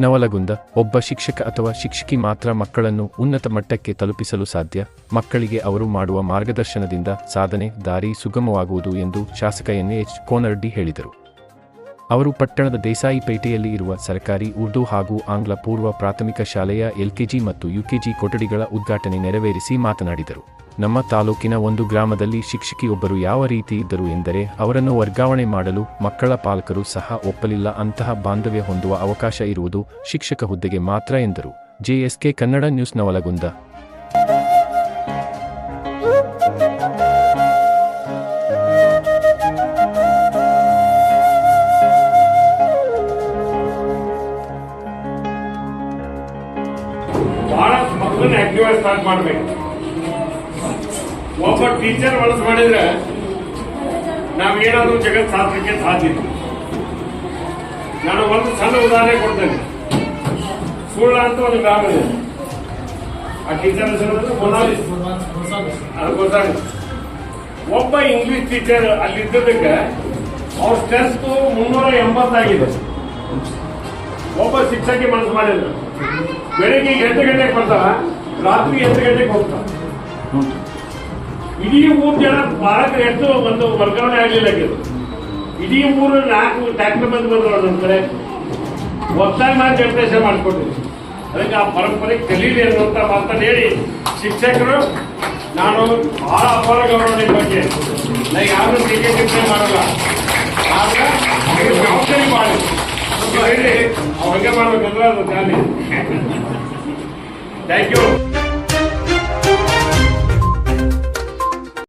ನವಲಗುಂದ, ಒಬ್ಬ ಶಿಕ್ಷಕ ಅಥವಾ ಶಿಕ್ಷಕಿ ಮಾತ್ರ ಮಕ್ಕಳನ್ನು ಉನ್ನತ ಮಟ್ಟಕ್ಕೆ ತಲುಪಿಸಲು ಸಾಧ್ಯ. ಮಕ್ಕಳಿಗೆ ಅವರು ಮಾಡುವ ಮಾರ್ಗದರ್ಶನದಿಂದ ಸಾಧನೆ, ದಾರಿ ಸುಗಮವಾಗುವುದು ಎಂದು ಶಾಸಕ ಎನ್ಎಚ್ ಕೋನರ್ಡಿ ಹೇಳಿದರು. ಅವರು ಪಟ್ಟಣದ ದೇಸಾಯಿಪೇಟೆಯಲ್ಲಿ ಇರುವ ಸರ್ಕಾರಿ, ಉರ್ದು ಹಾಗೂ ಆಂಗ್ಲ ಪೂರ್ವ ಪ್ರಾಥಮಿಕ ಶಾಲೆಯ ಎಲ್ಕೆಜಿ ಮತ್ತು ಯುಕೆಜಿ ಕೊಠಡಿಗಳ ಉದ್ಘಾಟನೆ ನೆರವೇರಿಸಿ ಮಾತನಾಡಿದರು. ನಮ್ಮ ತಾಲೂಕಿನ ಒಂದು ಗ್ರಾಮದಲ್ಲಿ ಶಿಕ್ಷಕಿಯೊಬ್ಬರು ಯಾವ ರೀತಿ ಇದ್ದರು ಎಂದರೆ, ಅವರನ್ನು ವರ್ಗಾವಣೆ ಮಾಡಲು ಮಕ್ಕಳ ಪಾಲಕರು ಸಹ ಒಪ್ಪಲಿಲ್ಲ, ಅಂತಹ ಬಾಂಧವ್ಯ ಹೊಂದುವ ಅವಕಾಶ ಇರುವುದು ಶಿಕ್ಷಕ ಹುದ್ದೆಗೆ ಮಾತ್ರ ಎಂದರು. ಜೆಎಸ್ಕೆ ಕನ್ನಡ ನ್ಯೂಸ್ನ ನವಲಗುಂದ. ಮಕ್ಕಳನ್ನ ಆಕ್ಟಿವ್ ಸ್ಟಾರ್ಟ್ ಮಾಡ್ಬೇಕು. ಒಬ್ಬ ಟೀಚರ್ ಬಳಸ ಮಾಡಿದ್ರೆ ನಾವೇನಾದ್ರೂ ಜಗತ್ ಸಾಧಕ್ಕೆ ಸಾಧ್ಯ ನಾನು ಒಂದು ಸಣ್ಣ ಉದಾಹರಣೆ ಕೊಡ್ತೇನೆ. ಸುಳ್ಳ ಅಂತ ಒಂದು ಗ್ರಾಮ ಇದೆ. ಆ ಟೀಚರ್ ಹೆಸರು ಮೊನಾಲಿ. ಅದು ಗೊತ್ತಾಗುತ್ತೆ. ಒಬ್ಬ ಇಂಗ್ಲಿಷ್ ಟೀಚರ್ ಅಲ್ಲಿ ಅಲ್ಲಿದ್ದದಕ್ಕೆ ಅವ್ರ ಸ್ಟ್ರೆಸ್ ಮುನ್ನೂರ ಎಂಬತ್ತಾಗಿದೆ. ಒಬ್ಬ ಶಿಕ್ಷಕಿ ಮನಸ್ಸು ಮಾಡಿದ್ರು. ಬೆಳಿಗ್ಗೆ ಎಂಟು ಗಂಟೆಗೆ ಬರ್ತಾರ, ರಾತ್ರಿ ಎಂಟು ಗಂಟೆಗೆ ಹೋಗ್ತಾರ. ಇಡೀ ಮೂರು ಜನ ಬಾಲಕರು ಎಷ್ಟು ಒಂದು ವರ್ಗಾವಣೆ ಆಗಲಿಲ್ಲ ಇಡೀ ಮೂರು ನಾಲ್ಕು ಟ್ಯಾಕ್ಟರ್ ಬಂದು ಬಂದ್ರು ನಮ್ಮ ಕಡೆ. ಒತ್ತಾಯ ಮಾಡಿ ಡೆಪ್ಯುಟೇಷನ್ ಮಾಡಿಕೊಟ್ಟಿದ್ರು ಅದಕ್ಕೆ ಆ ಪರಂಪರೆ ಕಲೀಲಿ ಅನ್ನುವಂತ ಮಾತನ್ನು ಹೇಳಿ ಶಿಕ್ಷಕರು, ನಾನು ಬಹಳ ಅಪಾರ ಗೌರವ ಬಗ್ಗೆ. ನನಗೆ ಯಾರು ಟೀಕೆ ಟಿಪ್ಪಣಿ ಮಾಡಲ್ಲ. ಆದ್ರೆ ಜವಾಬ್ದಾರಿ ಮಾಡಿ ಹೇಳಿ. ಅವ್ ಹಂಗೆ ಮಾಡ್ಬೇಕಂದ್ರೆ ಅದು ಥ್ಯಾಂಕ್ ಯು